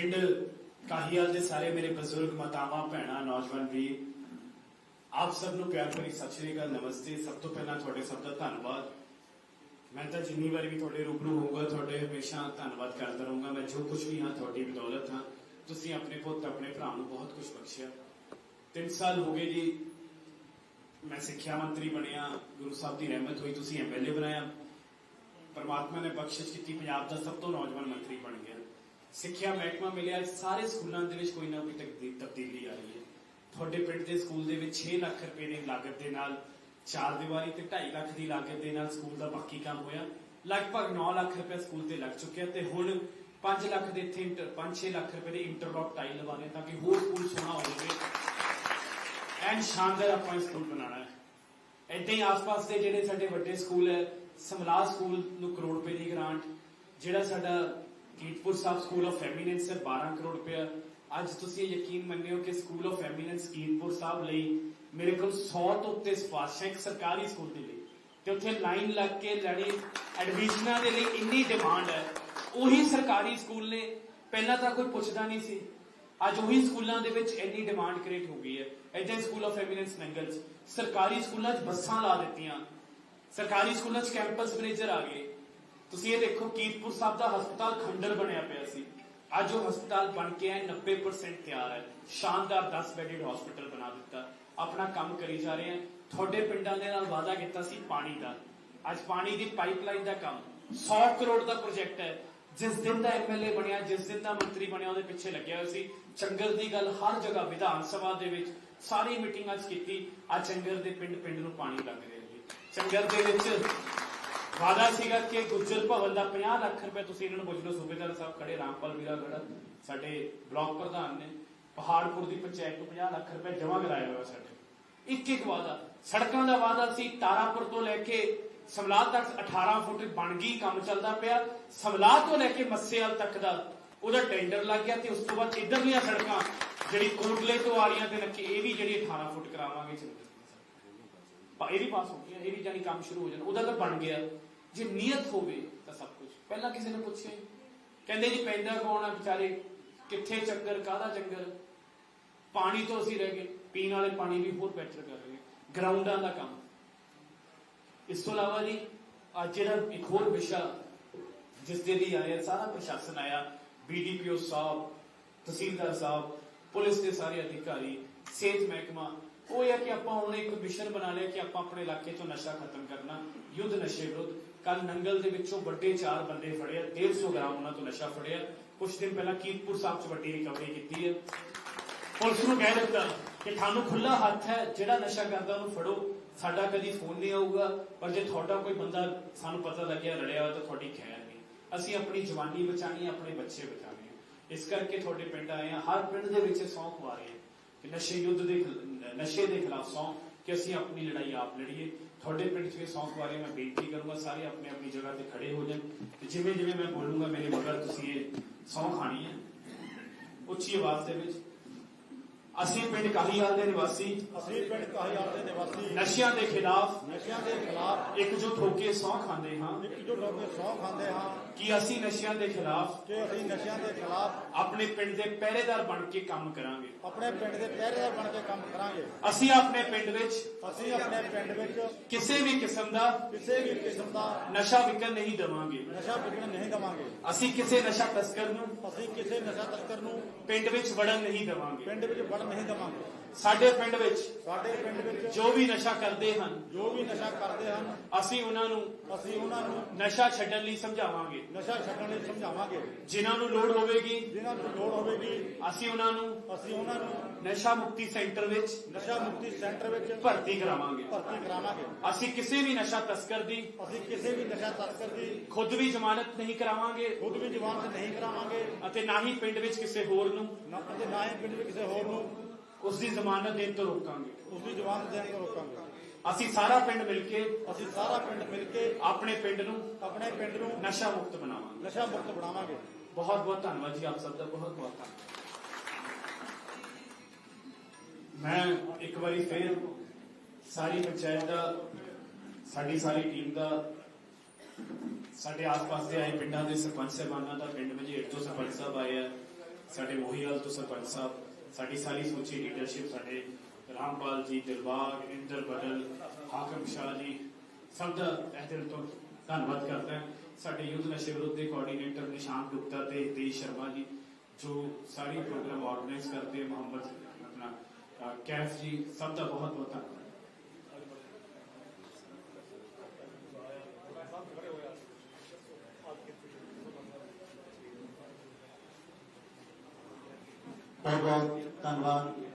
ਪਿੰਡ ਕਾਹੀਵਾਲ ਦੇ ਸਾਰੇ ਮੇਰੇ ਬਜ਼ੁਰਗ, ਮਾਤਾਵਾਂ, ਭੈਣਾਂ, ਨੌਜਵਾਨ ਵੀ ਆਪ ਸਭ ਨੂੰ ਪਿਆਰ ਭਰੀ ਸਤਿ ਸ਼੍ਰੀ ਅਕਾਲ, ਨਮਸਤੇ। ਸਭ ਤੋਂ ਪਹਿਲਾਂ ਤੁਹਾਡੇ ਸਭ ਦਾ ਧੰਨਵਾਦ। ਮੈਂ ਤਾਂ ਜਿੰਨੀ ਵਾਰ ਵੀ ਤੁਹਾਡੇ ਰੂਬਰੂ ਹੋਊਗਾ, ਤੁਹਾਡੇ ਹਮੇਸ਼ਾ ਧੰਨਵਾਦ ਕਰਦਾ ਰਹੂੰਗਾ। ਮੈਂ ਜੋ ਕੁਝ ਵੀ ਹਾਂ, ਤੁਹਾਡੀ ਬਦੌਲਤ ਹਾਂ। ਤੁਸੀਂ ਆਪਣੇ ਪੁੱਤ, ਆਪਣੇ ਭਰਾ ਨੂੰ ਬਹੁਤ ਕੁਝ ਬਖਸ਼ਿਆ। 3 ਸਾਲ ਹੋ ਗਏ ਜੀ, ਮੈਂ ਸਿੱਖਿਆ ਮੰਤਰੀ ਬਣਿਆ, ਗੁਰੂ ਸਾਹਿਬ ਦੀ ਰਹਿਮਤ ਹੋਈ, ਤੁਸੀਂ ਐਮਐਲਏ ਬਣਾਇਆ। ਪਰਮਾਤਮਾ ਨੇ ਬਖਸ਼ਿਸ਼ ਕੀਤੀ, ਪੰਜਾਬ ਦਾ ਸਭ ਤੋਂ ਨੌਜਵਾਨ ਮੰਤਰੀ ਬਣ ਗਿਆ। ਸਿੱਖਿਆ ਮਹਿਕਮਾ ਮਿਲਿਆ, ਸਾਰੇ ਸਕੂਲਾਂ ਦੇ ਵਿੱਚ ਕੋਈ ਨਾ ਕੋਈ ਤਬਦੀਲੀ ਆ ਰਹੀ ਹੈ। ਤੁਹਾਡੇ ਪਿੰਡ ਦੇ ਸਕੂਲ ਦੇ ਵਿੱਚ 6 ਲੱਖ ਰੁਪਏ ਦੀ ਲਾਗਤ ਦੇ ਨਾਲ, ਚਾਰ ਦੀਵਾਰੀ ਤੇ 2.5 ਲੱਖ ਦੀ ਲਾਗਤ ਦੇ ਨਾਲ ਸਕੂਲ ਦਾ ਬਾਕੀ ਕੰਮ ਹੋਇਆ। ਲਗਭਗ 9 ਲੱਖ ਰੁਪਏ ਸਕੂਲ ਤੇ ਲੱਗ ਚੁੱਕਿਆ ਤੇ ਹੁਣ 5 ਲੱਖ ਦੇ ਇੱਥੇ 5-6 ਲੱਖ ਰੁਪਏ ਦੇ ਇੰਟਰਲੌਕ ਟਾਈਲ ਲਵਾਣੇ ਤਾਂ ਕਿ ਹੋਰ ਸਕੂਲ ਸੋਹਣਾ ਹੋ ਜਾਵੇ। ਐਨ ਸ਼ਾਨਦਾਰ ਆਪਾਂ ਸਕੂਲ ਬਣਾਉਣਾ ਹੈ। ਏਦਾਂ ਹੀ ਆਸ-ਪਾਸ ਦੇ ਜਿਹੜੇ ਸਾਡੇ ਵੱਡੇ ਸਕੂਲ ਹੈ ਸਮਲਾ ਸਕੂਲ ਨੂੰ ਕਰੋੜ ਰੁਪਏ ਦੀ ਗ੍ਰਾਂਟ, ਜਿਹੜਾ ਸਾਡਾ Kiratpur Sahib school of eminence ਹੈ 12 ਕਰੋੜ ਰੁਪਏ ਅੱਜ ਤੁਸੀਂ ਇਹ ਯਕੀਨ ਮੰਨਿਓ ਕਿ school of eminence Kiratpur Sahib ਲਈ ਮੇਰੇ ਕੋਲ 100 ਤੋਂ ਉੱਤੇ ਸਿਫਾਰਸ਼ਾਂ ਇੱਕ ਸਰਕਾਰੀ ਸਕੂਲ ਦੇ ਲਈ ਤੇ ਉੱਥੇ ਲਾਈਨ ਲੱਗ ਕੇ ਲੜੀ ਐਡਮਿਸ਼ਨਾਂ ਦੇ ਲਈ ਇੰਨੀ ਡਿਮਾਂਡ ਹੈ ਉਹੀ ਸਰਕਾਰੀ ਸਕੂਲ ਨੇ ਪਹਿਲਾਂ ਤਾਂ ਕੋਈ ਪੁੱਛਦਾ ਨਹੀਂ ਸੀ ਅੱਜ ਉਹੀ ਸਕੂਲਾਂ ਦੇ ਵਿੱਚ ਇੰਨੀ ਡਿਮਾਂਡ ਕ੍ਰੀਏਟ ਹੋ ਗਈ ਹੈ ਇਦਾਂ ਸਕੂਲ ਆਫ ਐਮੀਨੈਂਸ ਨੰਗਲਸ ਸਰਕਾਰੀ ਸਕੂਲਾਂ 'ਚ ਬੱਸਾਂ ਲਾ ਦਿੱਤੀਆਂ ਸਰਕਾਰੀ ਸਕੂਲਾਂ 'ਚ ਕੈਂਪਸ ਮੈਨੇਜਰ ਆ ਗਏ ਤੁਸੀਂ ਇਹ ਦੇਖੋ, ਕੀਰਤਪੁਰ ਸਾਹਿਬ ਦਾ ਹਸਪਤਾਲ ਖੰਡਰ ਬਣਿਆ ਪਿਆ ਸੀ। ਅੱਜ ਉਹ ਹਸਪਤਾਲ ਬਣ ਕੇ ਹੈ 90% ਤਿਆਰ ਹੈ। ਸ਼ਾਨਦਾਰ 10 ਬੈੱਡਡ ਹਸਪਤਾਲ ਬਣਾ ਦਿੱਤਾ। ਆਪਣਾ ਕੰਮ ਕਰੀ ਜਾ ਰਹੇ ਹਾਂ। ਤੁਹਾਡੇ ਪਿੰਡਾਂ ਦੇ ਨਾਲ ਵਾਅਦਾ ਕੀਤਾ ਸੀ ਪਾਣੀ ਦਾ। ਅੱਜ ਪਾਣੀ ਦੀ ਪਾਈਪਲਾਈਨ ਦਾ ਕੰਮ। 100 ਕਰੋੜ ਦਾ ਪ੍ਰੋਜੈਕਟ ਹੈ। ਜਿਸ ਦਿਨ ਦਾ ਐਮਐਲਏ ਬਣਿਆ, ਜਿਸ ਦਿਨ ਦਾ ਮੰਤਰੀ ਬਣਿਆ, ਉਹਦੇ ਪਿੱਛੇ ਲੱਗਿਆ ਹੋਇਆ ਸੀ। ਚੰਗਰ ਦੀ ਗੱਲ ਹਰ ਜਗ੍ਹਾ, ਵਿਧਾਨ ਸਭਾ ਦੇ ਵਿੱਚ ਸਾਰੀ ਮੀਟਿੰਗਾਂ 'ਚ ਕੀਤੀ। ਆ ਚੰਗਰ ਦੇ ਪਿੰਡ ਪਿੰਡ ਨੂੰ ਪਾਣੀ ਲੱਗ ਰਿਹਾ ਜੀ। ਚੰਗਰ ਦੇ ਵਿੱਚ ਵਾਦਾ ਸੀਗਾ ਕਿ ਗੁੱਜਰ ਭਵਨ ਦਾ 50 ਲੱਖ ਰੁਪਏ ਤੁਸੀਂ ਇਹਨਾਂ ਨੂੰ ਪੁੱਛ ਲਓ ਸੂਬੇਦਾਰ ਸਾਹਿਬ ਖੜੇ, ਰਾਮਪਾਲ ਵੀਰਾ ਖੜਾ, ਸਾਡੇ ਬਲਾਕ ਪ੍ਰਧਾਨ ਨੇ, ਪਹਾੜਪੁਰ ਦੀ ਪੰਚਾਇਤ ਨੂੰ 50 ਲੱਖ ਰੁਪਏ ਜਮ੍ਹਾਂ ਕਰਾਇਆ ਹੋਇਆ ਸਾਡੇ। ਇੱਕ ਇੱਕ ਵਾਦਾ ਸੜਕਾਂ ਦਾ ਵਾਦਾ ਸੀ, ਤਾਰਾਪੁਰ ਤੋਂ ਲੈ ਕੇ ਸਮਲਾਹ ਤੱਕ 18 ਫੁੱਟ ਬਣ ਗਈ, ਕੰਮ ਚੱਲਦਾ ਪਿਆ। ਸਮਲਾਹ ਤੋਂ ਲੈ ਕੇ ਮੱਸੇਵਾਲ ਤੱਕ ਦਾ ਉਹਦਾ ਟੈਂਡਰ ਲੱਗ ਗਿਆ ਤੇ ਉਸ ਤੋਂ ਬਾਅਦ ਇਧਰਲੀਆਂ ਸੜਕਾਂ, ਜਿਹੜੀ ਕੋਟਲੇ ਤੋਂ ਆ ਰਹੀਆਂ ਤੇ ਲੱਗੇ, ਇਹ ਵੀ ਜਿਹੜੀ 18 ਫੁੱਟ ਕਰਾਵਾਂਗੇ। ਚੱਲਦੇ ਇਹ ਵੀ ਪਾਸ ਹੋ ਗਿਆ ਇਹ ਵੀ ਜਾਨੀ ਕੰਮ ਸ਼ੁਰੂ ਹੋ ਜਾਣਾ। ਉਹਦਾ ਤਾਂ ਬਣ ਗਿਆ। ਜੇ ਨੀਅਤ ਹੋਵੇ ਤਾਂ ਸਭ ਕੁਝ ਪਹਿਲਾਂ ਕਿਸੇ ਨੇ ਪੁੱਛਿਆ ਕਹਿੰਦੇ ਜੀ ਪੈਂਦਾ ਕੌਣ ਆ ਵਿਚਾਰੇ? ਕਿੱਥੇ ਚੱਕਰ ਕਾਹਦਾ ਜੰਗਲ ਪਾਣੀ ਤੋਂ ਅਸੀਂ ਰਹਿ ਗਏ। ਪੀਣ ਵਾਲੇ ਪਾਣੀ ਵੀ ਹੋਰ ਬੈਟਰ ਕਰ ਰਹੇ ਗਰਾਊਂਡਾਂ ਦਾ ਕੰਮ। ਇਸ ਤੋਂ ਇਲਾਵਾ ਜੀ, ਅੱਜ ਜਿਹੜਾ ਇੱਕ ਹੋਰ ਵਿਸ਼ਾ ਜਿਸ ਦੇ ਲਈ ਆਇਆ, ਸਾਰਾ ਪ੍ਰਸ਼ਾਸਨ ਆਇਆ ਬੀਡੀਪੀਓ ਸਾਹਿਬ, ਤਹਿਸੀਲਦਾਰ ਸਾਹਿਬ, ਪੁਲਿਸ ਦੇ ਸਾਰੇ ਅਧਿਕਾਰੀ, ਸਿਹਤ ਮਹਿਕਮਾ। ਉਹ ਇਹ ਹੈ ਕਿ ਆਪਾਂ ਹੁਣ ਇੱਕ ਮਿਸ਼ਨ ਬਣਾ ਲਿਆ ਕਿ ਆਪਾਂ ਆਪਣੇ ਇਲਾਕੇ ਚੋਂ ਨਸ਼ਾ ਖਤਮ ਕਰਨਾ, ਯੁੱਧ ਨਸ਼ੇ ਵਿਰੁੱਧ। ਕੱਲ ਨੰਗਲ ਦੇ ਵਿੱਚੋਂ ਵੱਡੇ ਚਾਰ ਬੰਦੇ ਫੜਿਆ 150 ਗ੍ਰਾਮ ਉਹਨਾਂ ਤੋਂ ਨਸ਼ਾ ਫੜਿਆ। ਕੁਝ ਦਿਨ ਪਹਿਲਾਂ ਕੀਰਤਪੁਰ ਸਾਹਿਬ 'ਚ ਵੱਡੀ ਰਿਕਵਰੀ ਕੀਤੀ ਹੈ। ਪੁਲਿਸ ਨੂੰ ਕਹਿ ਦਿੱਤਾ ਕਿ ਤੁਹਾਨੂੰ ਖੁੱਲਾ ਹੱਥ ਹੈ, ਜਿਹੜਾ ਨਸ਼ਾ ਕਰਦਾ ਉਹਨੂੰ ਫੜੋ। ਸਾਡਾ ਕਦੀ ਫੋਨ ਨਹੀਂ ਆਊਗਾ, ਪਰ ਜੇ ਤੁਹਾਡਾ ਕੋਈ ਬੰਦਾ ਸਾਨੂੰ ਪਤਾ ਲੱਗਿਆ, ਲੜਿਆ ਹੋਇਆ ਤਾਂ ਤੁਹਾਡੀ ਖੈਰ ਨਹੀਂ। ਅਸੀਂ ਆਪਣੀ ਜਵਾਨੀ ਬਚਾਣੀ ਹੈ, ਆਪਣੇ ਬੱਚੇ ਬਚਾਣੇ ਹੈ। ਇਸ ਕਰਕੇ ਤੁਹਾਡੇ ਪਿੰਡ ਆਏ ਹਾਂ। ਹਰ ਪਿੰਡ ਦੇ ਵਿੱਚ ਸੌਂ ਖਵਾ ਰਹੇ ਹਾਂ ਕਿ ਨਸ਼ੇ ਯੁੱਧ ਦੇ ਨਸ਼ੇ ਦੇ ਖਿਲਾਫ ਸੌਂ ਕਿ ਅਸੀਂ ਆਪਣੀ ਲੜਾਈ ਆਪ ਲੜੀਏ। ਤੁਹਾਡੇ ਪਿੰਡ 'ਚ ਵੀ ਸੌਂ ਖਵਾ ਮੈਂ ਬੇਨਤੀ ਕਰੂੰਗਾ, ਸਾਰੇ ਆਪਣੀ ਆਪਣੀ ਜਗ੍ਹਾ ਤੇ ਖੜੇ ਹੋ ਜਾਣ ਤੇ ਜਿਵੇਂ ਜਿਵੇਂ ਮੈਂ ਬੋਲੂੰਗਾ, ਮੇਰੇ ਮਗਰ ਤੁਸੀਂ ਇਹ ਸੌਂ ਖਾਣੀ ਹੈ। ਉੱਚੀ ਆਵਾਜ਼ ਦੇ ਵਿੱਚ ਅਸੀਂ ਪਿੰਡ ਕਾਹੀਵਾਲ ਦੇ ਨਿਵਾਸੀ। ਅਸੀਂ ਪਿੰਡ ਕਾਹੀਵਾਲ ਦੇ ਨਿਵਾਸੀ। ਨਸ਼ਿਆਂ ਦੇ ਖਿਲਾਫ ਨਸ਼ਿਆਂ ਦੇ ਖਿਲਾਫ। ਇਕਜੁੱਟ ਹੋ ਕੇ ਸਹੁੰ ਖਾਂਦੇ ਹਾਂ। ਇਕਜੁੱਟ ਹੋ ਕੇ ਸਹੁੰ ਖਾਂਦੇ ਹਾਂ। ਕਿ ਅਸੀਂ ਨਸ਼ਿਆਂ ਦੇ ਖਿਲਾਫ ਕਿ ਅਸੀਂ ਨਸ਼ਿਆਂ ਦੇ ਖਿਲਾਫ ਆਪਣੇ ਪਿੰਡ ਦੇ ਪਹਿਰੇਦਾਰ ਬਣ ਕੇ ਕੰਮ ਕਰਾਂਗੇ। ਆਪਣੇ ਪਿੰਡ ਦੇ ਪਹਿਰੇਦਾਰ ਬਣ ਕੇ ਕੰਮ ਕਰਾਂਗੇ। ਅਸੀਂ ਆਪਣੇ ਪਿੰਡ ਵਿੱਚ ਅਸੀਂ ਆਪਣੇ ਪਿੰਡ ਵਿੱਚ ਕਿਸੇ ਵੀ ਕਿਸਮ ਦਾ ਕਿਸੇ ਵੀ ਕਿਸਮ ਦਾ ਨਸ਼ਾ ਵਿਕਣ ਨਹੀਂ ਦੇਵਾਂਗੇ। ਨਸ਼ਾ ਵਿਕਣ ਨਹੀਂ ਦੇਵਾਂਗੇ। ਅਸੀਂ ਕਿਸੇ ਨਸ਼ਾ ਤਸਕਰ ਨੂੰ ਅਸੀਂ ਕਿਸੇ ਨਸ਼ਾ ਤਸਕਰ ਨੂੰ ਪਿੰਡ ਵਿੱਚ ਵੜਨ ਨਹੀਂ ਦੇਵਾਂਗੇ। ਪਿੰਡ ਵਿੱਚ ਵੜ ਨਹੀਂ ਦੇਵਾਂਗੇ ਸਾਡੇ ਪਿੰਡ ਵਿੱਚ ਸਾਡੇ ਪਿੰਡ ਵਿੱਚ ਜੋ ਵੀ ਨਸ਼ਾ ਕਰਦੇ ਹਨ ਜੋ ਵੀ ਨਸ਼ਾ ਕਰਦੇ ਹਨ ਅਸੀਂ ਉਹਨਾਂ ਨੂੰ ਅਸੀਂ ਉਹਨਾਂ ਨੂੰ ਨਸ਼ਾ ਛੱਡਣ ਲਈ ਸਮਝਾਵਾਂਗੇ। ਨਸ਼ਾ ਛੱਡਣ ਲਈ ਸਮਝਾਵਾਂਗੇ। ਜਿਨ੍ਹਾਂ ਨੂੰ ਲੋੜ ਹੋਵੇਗੀ ਜਿਨ੍ਹਾਂ ਨੂੰ ਲੋੜ ਹੋਵੇਗੀ ਅਸੀਂ ਉਹਨਾਂ ਨੂੰ ਅਸੀਂ ਉਹਨਾਂ ਨੂੰ ਨਸ਼ਾ ਮੁਕਤੀ ਸੈਂਟਰ ਵਿੱਚ ਨਸ਼ਾ ਮੁਕਤੀ ਸੈਂਟਰ ਵਿੱਚ ਭਰਤੀ ਕਰਾਵਾਂਗੇ। ਭਰਤੀ ਕਰਾਵਾਂਗੇ। ਅਸੀਂ ਕਿਸੇ ਵੀ ਨਸ਼ਾ ਤਸਕਰ ਦੀ ਅਸੀਂ ਕਿਸੇ ਵੀ ਨਸ਼ਾ ਤਸਕਰ ਦੀ ਖੁਦ ਵੀ ਜ਼ਮਾਨਤ ਨਹੀਂ ਕਰਾਵਾਂਗੇ। ਖੁਦ ਵੀ ਜ਼ਮਾਨਤ ਨਹੀਂ ਕਰਾਵਾਂਗੇ। ਅਤੇ ਨਾ ਹੀ ਪਿੰਡ ਵਿੱਚ ਕਿਸੇ ਹੋਰ ਨੂੰ। ਨਾ ਅਤੇ ਨਾ ਹੀ ਪਿੰਡ ਵਿੱਚ ਕਿਸੇ ਹੋਰ ਨੂੰ ਉਸ ਦੀ ਜ਼ਮਾਨਤ ਦੇਣ ਤੋਂ ਰੋਕਾਂਗੇ। ਉਸ ਦੀ ਜ਼ਮਾਨਤ ਦੇਣ ਤੋਂ ਰੋਕਾਂਗੇ। ਅਸੀਂ ਸਾਰਾ ਪਿੰਡ ਮਿਲ ਕੇ ਅਸੀਂ ਸਾਰਾ ਪਿੰਡ ਮਿਲ ਕੇ ਆਪਣੇ ਪਿੰਡ ਨੂੰ ਆਪਣੇ ਪਿੰਡ ਨੂੰ ਨਸ਼ਾ ਮੁਕਤ ਬਣਾਵਾਂਗੇ। ਨਸ਼ਾ ਮੁਕਤ ਬਣਾਵਾਂਗੇ। ਬਹੁਤ ਬਹੁਤ ਧੰਨਵਾਦ ਜੀ ਆਪ ਸਭ ਦਾ ਬਹੁਤ ਬਹੁਤ ਧੰਨਵਾਦ। ਮੈਂ ਇੱਕ ਵਾਰੀ ਫਿਰ ਸਾਰੀ ਪੰਚਾਇਤ ਦਾ ਸਾਡੀ ਸਾਰੀ ਟੀਮ ਦਾ ਸਾਡੇ ਆਸ-ਪਾਸ ਦੇ ਆਏ ਪਿੰਡਾਂ ਦੇ ਸਰਪੰਚ ਸਾਹਿਬਾਨਾਂ ਦਾ ਪਿੰਡ ਮਝੇੜ ਤੋਂ ਸਰਪੰਚ ਸਾਹਿਬ ਆਏ ਆ। ਸਾਡੇ ਮੋਹੀਵਾਲ ਤੋਂ ਸਰਪੰਚ ਸਾਹਿਬ ਸਾਡੀ ਸਾਰੀ ਸਮੁੱਚੀ ਲੀਡਰਸ਼ਿਪ ਸਾਡੇ ਰਾਮਪਾਲ ਜੀ ਦਿਲਬਾਗ ਇੰਦਰ ਬਦਲ ਹਾਕਮ ਸ਼ਾਹ ਜੀ ਸਭ ਦਾ ਤਹਿ ਦਿਲ ਤੋਂ ਧੰਨਵਾਦ ਕਰਦਾ ਹਾਂ। ਸਾਡੇ ਯੁੱਧ ਨਸ਼ੇ ਵਿਰੁੱਧ ਦੇ ਕੋਆਰਡੀਨੇਟਰ ਨਿਸ਼ਾਂਤ ਗੁਪਤਾ ਤੇ ਦੇਸ਼ ਸ਼ਰਮਾ ਜੀ ਜੋ ਸਾਰੀ ਪ੍ਰੋਗਰਾਮ ਆਰਗੇਨਾਈਜ਼ ਕਰਦੇ ਮੁਹੰਮਦ ਆਪਣਾ ਅਹ, ਕੈਫ ਜੀ ਸਭ ਦਾ ਬਹੁਤ ਬਹੁਤ ਧੰਨਵਾਦ। ਬਹੁਤ ਬਹੁਤ ਧੰਨਵਾਦ